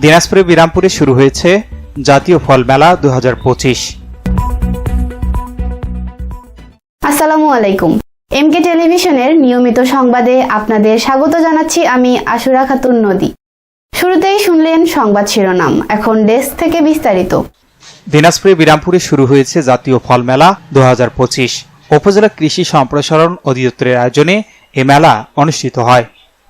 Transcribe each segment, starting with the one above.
দিনাজপুরে বিরামপুরে শুরু হয়েছে জাতীয় ফল মেলা দু আসসালামু আলাইকুম। এমকে টেলিভিশনের নিয়মিত সংবাদে আপনাদের স্বাগত জানাচ্ছি আমি আশুরা খাতুন নদী। শুরুতেই শুনলেন সংবাদ শিরোনাম এখন ডেস্ক থেকে বিস্তারিত। দিনাজপুরে বিরামপুরে শুরু হয়েছে জাতীয় ফল মেলা দু হাজার পঁচিশ। উপজেলা কৃষি সম্প্রসারণ অধিদপ্তরের আয়োজনে এ মেলা অনুষ্ঠিত হয়।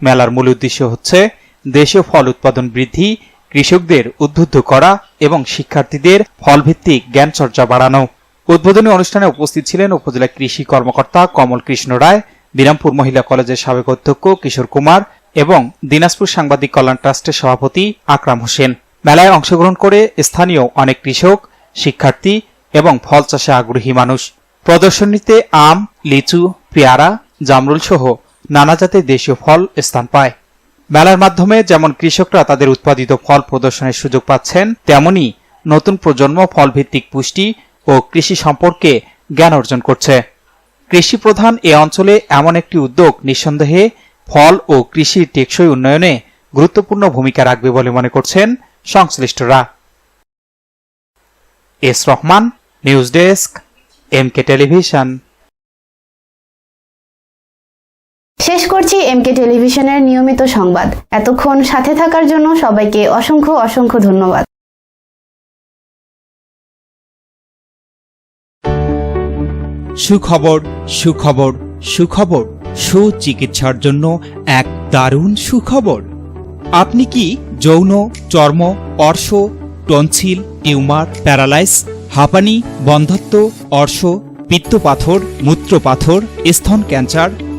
মেলার মূল উদ্দেশ্য হচ্ছে দেশীয় ফল উৎপাদন বৃদ্ধি, কৃষকদের উদ্বুদ্ধ করা এবং শিক্ষার্থীদের ফলভিত্তিক জ্ঞান চর্চা বাড়ানো। উদ্বোধনী অনুষ্ঠানে উপস্থিত ছিলেন উপজেলা কৃষি কর্মকর্তা কমল কৃষ্ণ রায় বিরামপুর মহিলা কলেজের সাবেক অধ্যক্ষ কিশোর কুমার এবং দিনাজপুর সাংবাদিক কল্যাণ ট্রাস্টের সভাপতি আকরাম হোসেন। মেলায় অংশগ্রহণ করে স্থানীয় অনেক কৃষক, শিক্ষার্থী এবং ফল চাষে আগ্রহী মানুষ। প্রদর্শনীতে আম, লিচু, পেয়ারা, জামরুল সহ নানা জাতের দেশীয় ফল স্থান পায়। মেলার মাধ্যমে যেমন কৃষকরা তাদের উৎপাদিত ফল প্রদর্শনের সুযোগ পাচ্ছেন, তেমনি নতুন প্রজন্ম ফলভিত্তিক পুষ্টি ও কৃষি সম্পর্কে জ্ঞান অর্জন করছে। কৃষি প্রধান এ অঞ্চলে এমন একটি উদ্যোগ নিঃসন্দেহে ফল ও কৃষির টেকসই উন্নয়নে গুরুত্বপূর্ণ ভূমিকা রাখবে বলে মনে করছেন সংশ্লিষ্টরা। S Rahman, news desk, M K television. শেষ করছি এমকে টেলিভিশনের নিয়মিত সংবাদ। এতক্ষণ সাথে থাকার জন্য সবাইকে অসংখ্য অসংখ্য ধন্যবাদ। সুখবর সুখবর সুখবর, সুচিকিৎসার জন্য এক দারুণ সুখবর। আপনি কি যৌন, চর্ম, অর্শ, টনসিল, টিউমার, প্যারালাইস, হাঁপানি, বন্ধত্ব, অর্শ, পিত্তপাথর, মূত্রপাথর, স্তন ক্যান্সার